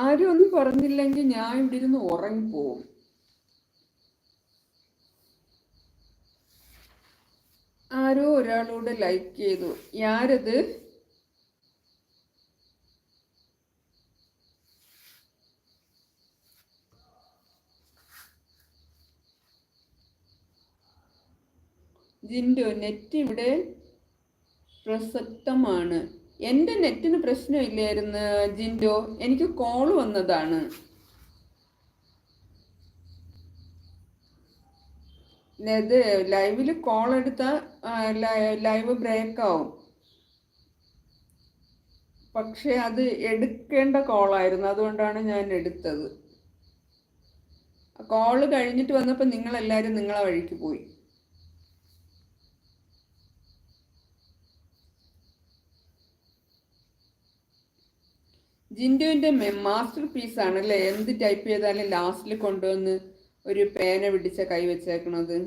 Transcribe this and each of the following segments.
ആരും ഒന്നും പറഞ്ഞില്ലെങ്കിൽ ഞാൻ ഇവിടെ ഇരുന്ന് ഉറങ്ങിപ്പോവും. ആരോ ഒരാളോട് ലൈക്ക് ചെയ്തു. ആരത് ജിൻഡോ നെറ്റ് ഇവിടെ പ്രസക്തമാണ്. എന്റെ നെറ്റിന് പ്രശ്നമില്ലായിരുന്നു ജിൻഡോ. എനിക്ക് കോൾ വന്നതാണ്. ഇത് ലൈവിൽ കോൾ എടുത്ത ലൈവ് ബ്രേക്ക് ആവും പക്ഷെ അത് എടുക്കേണ്ട കോളായിരുന്നു അതുകൊണ്ടാണ് ഞാൻ എടുത്തത്. കോൾ കഴിഞ്ഞിട്ട് വന്നപ്പോൾ നിങ്ങളെല്ലാവരും നിങ്ങളെ വഴിക്ക് പോയി. ജിൻഡുവിന്റെ മാസ്റ്റർ പീസ് ആണല്ലേ? എന്ത് ടൈപ്പ് ചെയ്താലും ലാസ്റ്റിൽ കൊണ്ടുവന്ന് ഒരു പേന പിടിച്ച കൈ വെച്ചേക്കണത്?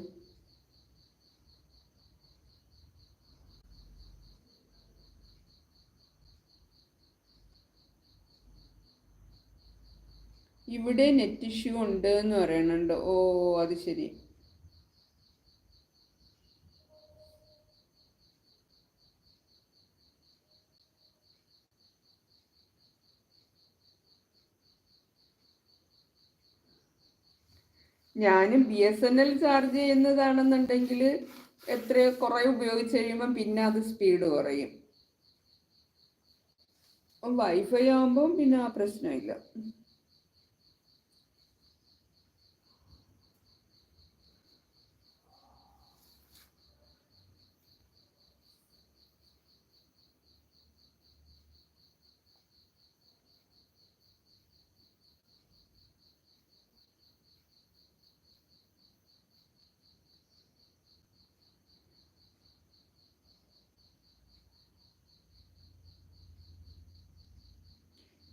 ഇവിടെ നെറ്റ് ഇഷ്യൂ ഉണ്ട് എന്ന് പറയണുണ്ട്. ഓ അത് ശരി. ഞാൻ B S N L charge ചെയ്യുന്നതാണെന്നുണ്ടെങ്കിൽ എത്ര കുറേ ഉപയോഗിച്ച് കഴിയുമ്പം പിന്നെ അത് സ്പീഡ് കുറയും. വൈഫൈ ആകുമ്പം പിന്നെ ആ പ്രശ്നമില്ല.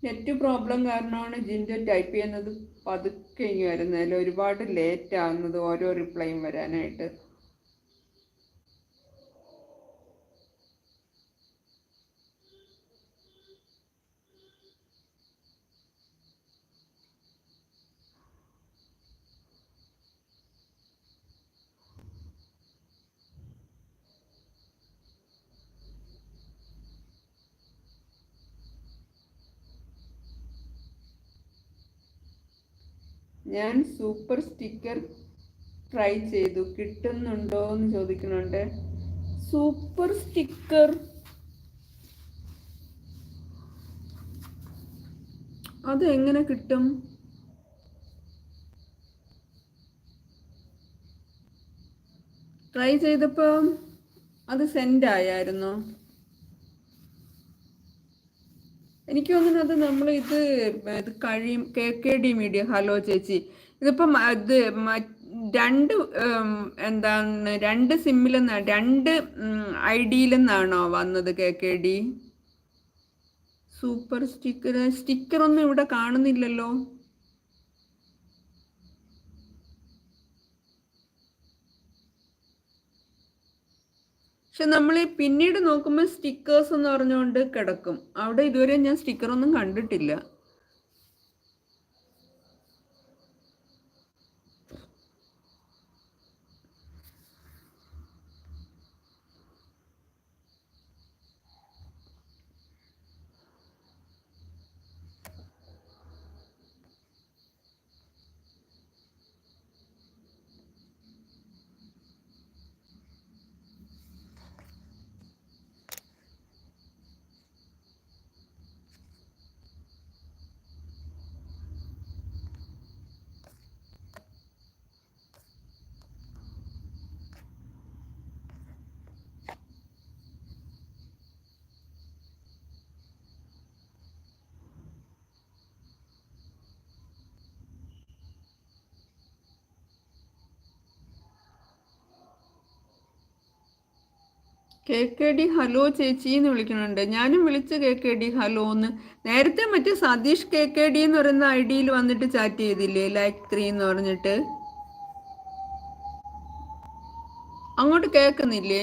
നെറ്റ് പ്രോബ്ലം കാരണമാണ് ജിൻഡോ ടൈപ്പ് ചെയ്യുന്നത് പതുക്കെ ഇങ്ങ് വരുന്നതിൽ ഒരുപാട് ലേറ്റ് ആകുന്നത് ഓരോ റിപ്ലൈയും വരാനായിട്ട്. ഞാൻ സൂപ്പർ സ്റ്റിക്കർ ട്രൈ ചെയ്തു. കിട്ടുന്നുണ്ടോ എന്ന് ചോദിക്കുന്നുണ്ട്. Super sticker. അത് എങ്ങനെ കിട്ടും? ട്രൈ ചെയ്തപ്പോൾ അത് സെൻഡ് ആയായിരുന്നോ എനിക്ക് തോന്നുന്നു അത് നമ്മൾ ഇത് ഇത് കഴിയും K K D media hello ചേച്ചി. ഇതിപ്പം ഇത് രണ്ട് എന്താണ് രണ്ട് സിമ്മിൽ നിന്നാണ് രണ്ട് ഐ ഡിയിൽ നിന്നാണോ വന്നത് K K D? Super sticker ഒന്നും ഇവിടെ കാണുന്നില്ലല്ലോ. പക്ഷെ നമ്മൾ പിന്നീട് നോക്കുമ്പോൾ സ്റ്റിക്കേഴ്സ് എന്ന് പറഞ്ഞുകൊണ്ട് കിടക്കും. അവിടെ ഇതുവരെ ഞാൻ സ്റ്റിക്കർ ഒന്നും കണ്ടിട്ടില്ല. കെ കെ ഡി ഹലോ ചേച്ചി എന്ന് വിളിക്കുന്നുണ്ട്. ഞാനും വിളിച്ചു കെ കെ ഡി ഹലോ എന്ന്. നേരത്തെ മറ്റേ സതീഷ് കെ കെ ഡി എന്ന് പറയുന്ന ഐ ഡിയിൽ വന്നിട്ട് ചാറ്റ് ചെയ്തില്ലേ? ലൈക്ക് ത്രീ എന്ന് പറഞ്ഞിട്ട്. അങ്ങോട്ട് കേൾക്കുന്നില്ലേ?